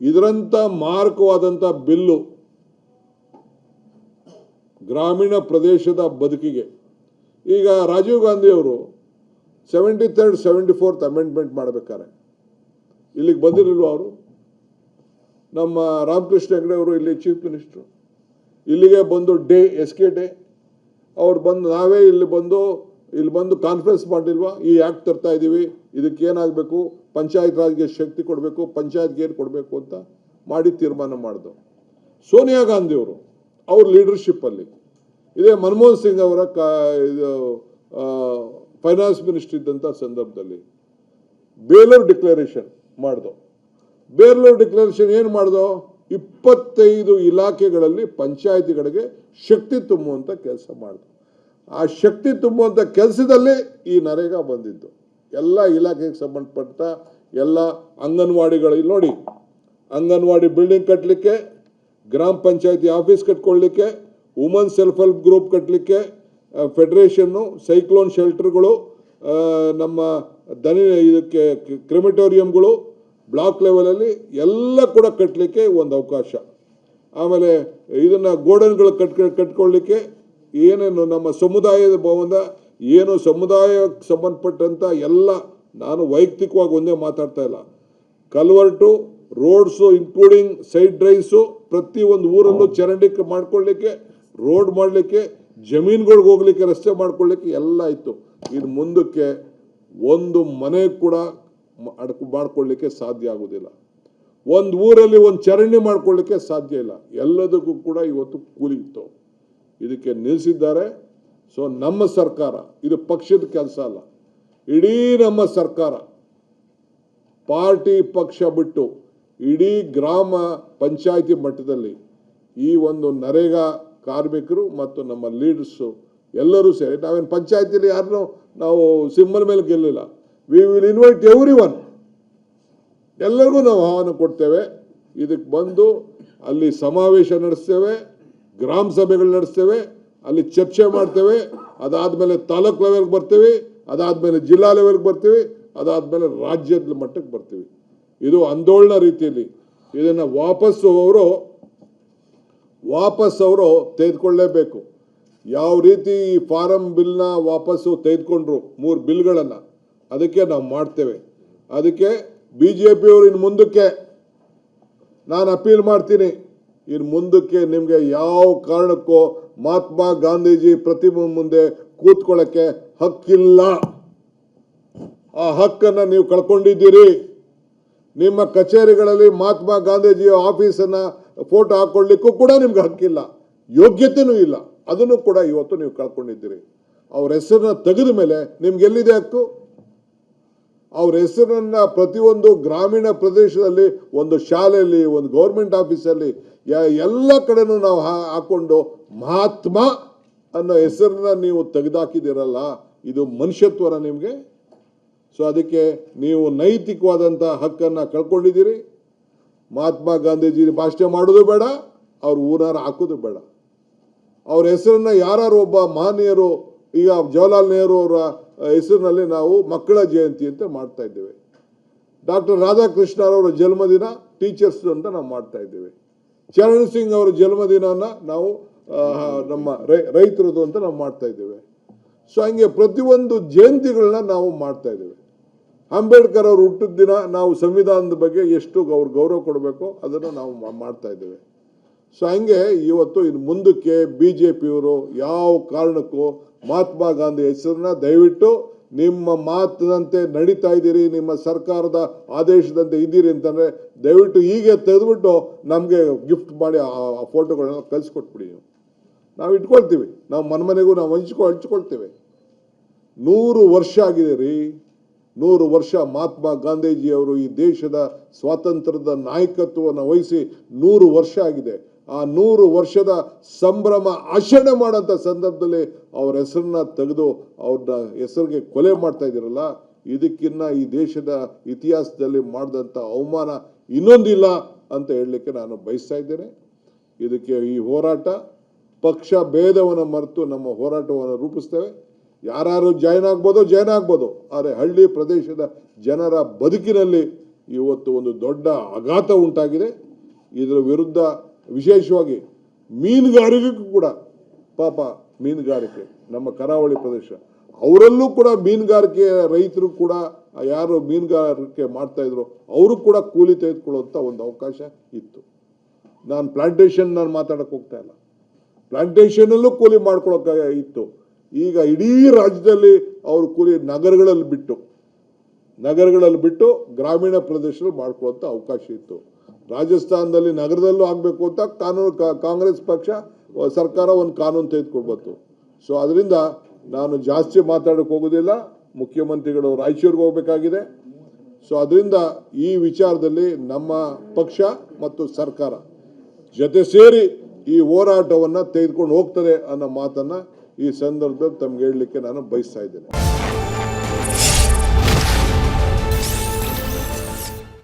ಇದರಂಥ ಮಾರಕವಾದಂಥ bill ಗ್ರಾಮೀಣ ಪ್ರದೇಶದ ಬದುಕಿಗೆ. ಈಗ ರಾಜೀವ್ ಗಾಂಧಿಯವರು seventy third seventy fourth amendment ಮಾಡಬೇಕಾರೆ. ಇಲ್ಲಿಗೆ ಬಂದಿರಲಿಲ್ವ ಅವರು? ನಮ್ಮ ರಾಮಕೃಷ್ಣ ಹೆಗ್ಡೆ ಇಲ್ಲಿ ಚೀಫ್ ಮಿನಿಸ್ಟ್ರು ಇಲ್ಲಿಗೆ ಬಂದು ಡೇ, ಎಸ್ ಕೆ ಡೇ. ಅವ್ರು ಬಂದು, ನಾವೇ ಇಲ್ಲಿ ಬಂದು ಇಲ್ಲಿ ಬಂದು ಕಾನ್ಫರೆನ್ಸ್ ಮಾಡಿಲ್ವಾ ಈ ಆ್ಯಕ್ಟ್ ತರ್ತಾ ಇದ್ದೀವಿ ಇದಕ್ಕೆ ಏನಾಗಬೇಕು ಪಂಚಾಯತ್ ರಾಜ್ಗೆ ಶಕ್ತಿ ಕೊಡಬೇಕು ಪಂಚಾಯತ್ಗೆ ಏನು ಕೊಡಬೇಕು ಅಂತ ಮಾಡಿ ತೀರ್ಮಾನ ಮಾಡಿದ್ರು ಸೋನಿಯಾ ಗಾಂಧಿ ಅವರು ಲೀಡರ್ಶಿಪ್ಪಲ್ಲಿ. ಇದೇ ಮನಮೋಹನ್ ಸಿಂಗ್ ಅವರ ಕ, ಇದು ಫೈನಾನ್ಸ್ ಮಿನಿಸ್ಟರ್ ಇದ್ದಂಥ ಸಂದರ್ಭದಲ್ಲಿ. ಬೇಲರ್ ಡಿಕ್ಲರೇಷನ್ ಮಾಡ್ದು. ಬೇಲೂರು ಡಿಕ್ಲರೇಷನ್ ಏನು ಮಾಡ್ದೋ? ಇಪ್ಪತ್ತೈದು ಇಲಾಖೆಗಳಲ್ಲಿ ಪಂಚಾಯತಿಗಳಿಗೆ ಶಕ್ತಿ ತುಂಬುವಂಥ ಕೆಲಸ ಮಾಡ್ದು. ಆ ಶಕ್ತಿ ತುಂಬುವಂಥ ಕೆಲಸದಲ್ಲಿ ಈ ನರೇಗಾ ಬಂದಿದ್ದು. ಎಲ್ಲ ಇಲಾಖೆಗೆ ಸಂಬಂಧಪಟ್ಟ ಎಲ್ಲ ಅಂಗನವಾಡಿಗಳು. ಇಲ್ಲಿ ನೋಡಿ, ಅಂಗನವಾಡಿ ಬಿಲ್ಡಿಂಗ್ ಕಟ್ಟಲಿಕ್ಕೆ ಗ್ರಾಮ ಪಂಚಾಯತಿ ಆಫೀಸ್ ಕಟ್ಕೊಳ್ಳಿಕ್ಕೆ ವುಮನ್ ಸೆಲ್ಫ್ ಹೆಲ್ಪ್ ಗ್ರೂಪ್ ಕಟ್ಟಲಿಕ್ಕೆ ಫೆಡರೇಷನ್ನು ಸೈಕ್ಲೋನ್ ಶೆಲ್ಟರ್ಗಳು ನಮ್ಮ ದನಿ, ಇದಕ್ಕೆ ಕ್ರಿಮಿಟೋರಿಯಂಗಳು ಬ್ಲಾಕ್ ಲೆವೆಲಲ್ಲಿ ಎಲ್ಲ ಕೂಡ ಕಟ್ಟಲಿಕ್ಕೆ ಒಂದು ಅವಕಾಶ. ಆಮೇಲೆ ಇದನ್ನು ಗೋಡನ್ಗಳು ಕಟ್ ಕಟ್ಕೊಳ್ಳಿಕ್ಕೆ ಏನೇನು ನಮ್ಮ ಸಮುದಾಯದ ಭವನ ಏನು ಸಮುದಾಯಕ್ಕೆ ಸಂಬಂಧಪಟ್ಟಂಥ ಎಲ್ಲ ನಾನು ವೈಯಕ್ತಿಕವಾಗಿ ಒಂದೇ ಮಾತಾಡ್ತಾ ಇಲ್ಲ. Culvert, roads including side drives ಪ್ರತಿ ಒಂದು ಊರಲ್ಲೂ ಚರಂಡಿ ಮಾಡ್ಕೊಳ್ಳಿಕ್ಕೆ ರೋಡ್ ಮಾಡಲಿಕ್ಕೆ, ಜಮೀನುಗಳಿಗೆ ಹೋಗ್ಲಿಕ್ಕೆ ರಸ್ತೆ ಮಾಡ್ಕೊಳ್ಳಿಕ್ಕೆ ಎಲ್ಲ ಇತ್ತು. ಇನ್ನು ಮುಂದಕ್ಕೆ ಒಂದು ಮನೆ ಕೂಡ ಅಡ್ಕು ಮಾಡ್ಕೊಳ್ಳಿಕ್ಕೆ ಸಾಧ್ಯ ಆಗೋದಿಲ್ಲ. ಒಂದು ಊರಲ್ಲಿ ಒಂದು ಚರಂಡಿ ಮಾಡ್ಕೊಳ್ಳಿಕ್ಕೆ ಸಾಧ್ಯ ಇಲ್ಲ. ಎಲ್ಲದಕ್ಕೂ ಕೂಡ ಇವತ್ತು ಕೂಲಿ ಇತ್ತು. ಇದಕ್ಕೆ ನಿಲ್ಲಿಸಿದ್ದಾರೆ ಸೊ ನಮ್ಮ ಸರ್ಕಾರ, ಇದು ಪಕ್ಷದ ಕೆಲಸ ಅಲ್ಲ. ಇಡೀ ನಮ್ಮ ಸರ್ಕಾರ, ಪಾರ್ಟಿ ಪಕ್ಷ ಬಿಟ್ಟು ಇಡೀ ಗ್ರಾಮ ಪಂಚಾಯಿತಿ ಮಟ್ಟದಲ್ಲಿ ಈ ಒಂದು ನರೇಗಾ ಕಾರ್ಮಿಕರು ಮತ್ತು ನಮ್ಮ ಲೀಡರ್ಸು ಎಲ್ಲರೂ ಸೇರಿ, ನಾವೇನು ಪಂಚಾಯತಿಲಿ ಯಾರನ್ನು ನಾವು ಸಿಂಬಲ್ ಮೇಲೆ ಗೆಲ್ಲಿಲ್ಲ we will invite everyone ಎಲ್ಲರಿಗೂ ನಾವು ಆಹ್ವಾನ ಕೊಡ್ತೇವೆ. ಇದಕ್ಕೆ ಬಂದು ಅಲ್ಲಿ ಸಮಾವೇಶ ನಡೆಸ್ತೇವೆ, ಗ್ರಾಮ ಸಭೆಗಳು ನಡೆಸ್ತೇವೆ. ಅಲ್ಲಿ ಚರ್ಚೆ ಮಾಡ್ತೇವೆ, ಅದಾದ್ಮೇಲೆ ತಾಲೂಕ್ ಲೆವೆಲ್ಗೆ ಬರ್ತೀವಿ, ಅದಾದಮೇಲೆ ಜಿಲ್ಲಾ ಲೆವೆಲ್ಗೆ ಬರ್ತೀವಿ, ಅದಾದಮೇಲೆ ರಾಜ್ಯದ ಮಟ್ಟಕ್ಕೆ ಬರ್ತೀವಿ. ಇದು ಆಂದೋಲನ ರೀತಿಯಲ್ಲಿ. ಇದನ್ನು ವಾಪಸ್ಸು ಅವರು, ವಾಪಸ್ ಅವರು ತೆಗೆದುಕೊಳ್ಳೇಬೇಕು. ಯಾವ ರೀತಿ ಈ ಫಾರಂ ಬಿಲ್ನ ವಾಪಸ್ಸು ತೆಗೆದುಕೊಂಡ್ರು, ಮೂರು ಬಿಲ್ಗಳನ್ನು, ಅದಕ್ಕೆ ನಾವು ಮಾಡ್ತೇವೆ. ಅದಕ್ಕೆ ಬಿ ಜೆ ಪಿಯವರು ಇನ್ನು ಮುಂದಕ್ಕೆ, ನಾನು ಅಪೀಲ್ ಮಾಡ್ತೀನಿ, ಇನ್ನು ಮುಂದಕ್ಕೆ ನಿಮಗೆ ಯಾವ ಕಾರಣಕ್ಕೂ ಮಹಾತ್ಮ ಗಾಂಧೀಜಿ ಪ್ರತಿಮೆ ಮುಂದೆ ಕೂತ್ಕೊಳ್ಳಕ್ಕೆ ಹಕ್ಕಿಲ್ಲ. ಆ ಹಕ್ಕನ್ನು ನೀವು ಕಳ್ಕೊಂಡಿದ್ದೀರಿ. ನಿಮ್ಮ ಕಚೇರಿಗಳಲ್ಲಿ ಮಹಾತ್ಮ ಗಾಂಧೀಜಿಯ ಆಫೀಸನ್ನು ಫೋಟೋ ಹಾಕ್ಕೊಳ್ಳಿಕ್ಕೂ ಕೂಡ ನಿಮ್ಗೆ ಹಕ್ಕಿಲ್ಲ. ಯೋಗ್ಯತೆಯೂ ಇಲ್ಲ. ಅದನ್ನು ಕೂಡ ಇವತ್ತು ನೀವು ಕಳ್ಕೊಂಡಿದ್ದೀರಿ. ಅವ್ರ ಹೆಸರನ್ನ ತೆಗೆದ ಮೇಲೆ ನಿಮ್ಗೆ ಎಲ್ಲಿದೆ ಹಕ್ಕು? ಅವ್ರ ಹೆಸರನ್ನು ಪ್ರತಿಯೊಂದು ಗ್ರಾಮೀಣ ಪ್ರದೇಶದಲ್ಲಿ, ಒಂದು ಶಾಲೆಯಲ್ಲಿ, ಒಂದು ಗೌರ್ಮೆಂಟ್ ಆಫೀಸಲ್ಲಿ ಎಲ್ಲ ಕಡೆನೂ ನಾವು ಹಾಕೊಂಡು ಮಹಾತ್ಮ ಅನ್ನೋ ಹೆಸರನ್ನ ನೀವು ತೆಗೆದಾಕಿದಿರಲ್ಲ ಇದು ಮನುಷ್ಯತ್ವರ ನಿಮಗೆ. ಸೊ ಅದಕ್ಕೆ ನೀವು ನೈತಿಕವಾದಂಥ ಹಕ್ಕನ್ನು ಕಳ್ಕೊಂಡಿದ್ದೀರಿ. ಮಹಾತ್ಮ ಗಾಂಧೀಜಿ ಭಾಷಣ ಮಾಡೋದು ಬೇಡ, ಅವ್ರ ಊರಾರು ಹಾಕೋದು ಬೇಡ. ಅವ್ರ ಹೆಸರನ್ನ ಯಾರು ಒಬ್ಬ ಮಹನೀಯರು, ಈಗ ಜವಾಹರ್ಲಾಲ್ ನೆಹರು ಅವರ ಹೆಸರಿನಲ್ಲಿ ನಾವು ಮಕ್ಕಳ ಜಯಂತಿ ಅಂತ ಮಾಡ್ತಾ ಇದ್ದೇವೆ. ಡಾಕ್ಟರ್ ರಾಧಾಕೃಷ್ಣ ಅವರ ಜನ್ಮದಿನ, ಟೀಚರ್ಸ್ ಅಂತ ನಾವು ಮಾಡ್ತಾ ಇದ್ದೇವೆ. ಚರಣ್ ಸಿಂಗ್ ಅವರ ಜನ್ಮದಿನನ ನಾವು ನಮ್ಮ ರೈತರದು ಅಂತ ನಾವು ಮಾಡ್ತಾ ಇದ್ದೇವೆ. ಸೊ, ಹಂಗೆ ಪ್ರತಿಯೊಂದು ಜಯಂತಿಗಳನ್ನ ನಾವು ಮಾಡ್ತಾ ಇದ್ದೇವೆ. ಅಂಬೇಡ್ಕರ್ ಅವರು ಹುಟ್ಟಿದ ದಿನ ನಾವು ಸಂವಿಧಾನದ ಬಗ್ಗೆ ಎಷ್ಟು ಅವ್ರು ಗೌರವ ಕೊಡಬೇಕು ಅದನ್ನು ನಾವು ಮಾಡ್ತಾ ಇದ್ದೇವೆ. ಸೊ ಹಂಗೆ ಇವತ್ತು ಇನ್ನು ಮುಂದಕ್ಕೆ ಬಿ ಜೆ ಪಿಯವರು ಯಾವ ಕಾರಣಕ್ಕೂ ಮಹಾತ್ಮ ಗಾಂಧಿ ಹೆಸರನ್ನ ದಯವಿಟ್ಟು ನಿಮ್ಮ ಮಾತಿನಂತೆ ನಡೀತಾ ಇದ್ದೀರಿ, ನಿಮ್ಮ ಸರ್ಕಾರದ ಆದೇಶದಂತೆ ಇದ್ದೀರಿ ಅಂತಂದರೆ ದಯವಿಟ್ಟು ಹೀಗೆ ತೆಗೆದುಬಿಟ್ಟು ನಮಗೆ ಗಿಫ್ಟ್ ಮಾಡಿ ಆ ಫೋಟೋಗಳನ್ನ ಕಳಿಸ್ಕೊಟ್ಬಿಡಿ ನೀವು. ನಾವು ಇಟ್ಕೊಳ್ತೀವಿ. ನಾವು ಮನೆ ಮನೆಗೂ ನಾವು ಹಂಚ್ಕೊ, ಹಂಚ್ಕೊಳ್ತೇವೆ. ನೂರು ವರ್ಷ ಆಗಿದೆ ರೀ ನೂರು ವರ್ಷ ಮಹಾತ್ಮ ಗಾಂಧೀಜಿಯವರು ಈ ದೇಶದ ಸ್ವಾತಂತ್ರ್ಯದ ನಾಯಕತ್ವವನ್ನು ವಹಿಸಿ ನೂರು ವರ್ಷ ಆಗಿದೆ. ಆ ನೂರು ವರ್ಷದ ಸಂಭ್ರಮ ಆಚರಣೆ ಮಾಡೋಂಥ ಸಂದರ್ಭದಲ್ಲಿ ಅವ್ರ ಹೆಸರನ್ನ ತೆಗೆದು ಅವ್ರನ್ನ ಹೆಸರಿಗೆ ಕೊಲೆ ಮಾಡ್ತಾ ಇದ್ದೀರಲ್ಲ, ಇದಕ್ಕಿನ್ನ ಈ ದೇಶದ ಇತಿಹಾಸದಲ್ಲಿ ಮಾಡಿದಂಥ ಅವಮಾನ ಇನ್ನೊಂದಿಲ್ಲ ಅಂತ ಹೇಳಲಿಕ್ಕೆ ನಾನು ಬಯಸ್ತಾ ಇದ್ದೇನೆ. ಇದಕ್ಕೆ ಈ ಹೋರಾಟ, ಪಕ್ಷ ಭೇದವನ್ನು ಮರೆತು ನಮ್ಮ ಹೋರಾಟವನ್ನು ರೂಪಿಸ್ತೇವೆ. ಯಾರು ಜಾಯ್ನ್ ಆಗ್ಬೋದು ಜಾಯ್ನ್ ಆಗ್ಬೋದು, ಆದರೆ ಹಳ್ಳಿ ಪ್ರದೇಶದ ಜನರ ಬದುಕಿನಲ್ಲಿ ಇವತ್ತು ಒಂದು ದೊಡ್ಡ ಆಘಾತ ಉಂಟಾಗಿದೆ. ಇದರ ವಿರುದ್ಧ ವಿಶೇಷವಾಗಿ ಮೀನುಗಾರಿಕೆಗೂ ಕೂಡ ಪಾಪ ಮೀನುಗಾರಿಕೆ, ನಮ್ಮ ಕರಾವಳಿ ಪ್ರದೇಶ. ಅವರಲ್ಲೂ ಕೂಡ ಮೀನುಗಾರಿಕೆ ರೈತರು ಕೂಡ ಯಾರು ಮೀನುಗಾರಿಕೆ ಮಾಡ್ತಾ ಇದ್ರು, ಅವರು ಕೂಡ ಕೂಲಿ ತೆಗೆದುಕೊಳ್ಳುವಂಥ ಒಂದು ಅವಕಾಶ ಇತ್ತು. ನಾನು ಪ್ಲಾಂಟೇಶನ್ ನಾನು ಮಾತಾಡಕ್ಕೆ ಹೋಗ್ತಾ ಇಲ್ಲ. ಪ್ಲಾಂಟೇಶನಲ್ಲೂ ಕೂಲಿ ಮಾಡ್ಕೊಳಕ್ಕೆ ಇತ್ತು. ಈಗ ಇಡೀ ರಾಜ್ಯದಲ್ಲಿ ಅವರು ಕೂಲಿ ನಗರಗಳಲ್ಲಿ ಬಿಟ್ಟು ನಗರಗಳಲ್ಲಿ ಬಿಟ್ಟು ಗ್ರಾಮೀಣ ಪ್ರದೇಶದಲ್ಲಿ ಮಾಡ್ಕೊಳ್ಳುವಂಥ ಅವಕಾಶ ಇತ್ತು. ರಾಜಸ್ಥಾನದಲ್ಲಿ ನಗರದಲ್ಲೂ ಆಗಬೇಕು ಅಂತ ಕಾನೂನು ಕಾಂಗ್ರೆಸ್ ಪಕ್ಷ ಸರ್ಕಾರ ಒಂದು ಕಾನೂನು ತೆಗೆದುಕೊಡ್ಬತ್ತು. ಸೊ ಅದರಿಂದ ನಾನು ಜಾಸ್ತಿ ಮಾತಾಡೋಕೆ ಹೋಗೋದಿಲ್ಲ. ಮುಖ್ಯಮಂತ್ರಿಗಳು ರಾಯಚೂರಿಗೆ ಹೋಗಬೇಕಾಗಿದೆ. ಸೊ ಅದರಿಂದ ಈ ವಿಚಾರದಲ್ಲಿ ನಮ್ಮ ಪಕ್ಷ ಮತ್ತು ಸರ್ಕಾರ ಜೊತೆ ಸೇರಿ ಈ ಹೋರಾಟವನ್ನು ತೆಗೆದುಕೊಂಡು ಹೋಗ್ತದೆ ಅನ್ನೋ ಮಾತನ್ನು ಈ ಸಂದರ್ಭದಲ್ಲಿ ತಮ್ಗೆ ಹೇಳಲಿಕ್ಕೆ ನಾನು ಬಯಸ್ತಾ ಇದ್ದೇನೆ.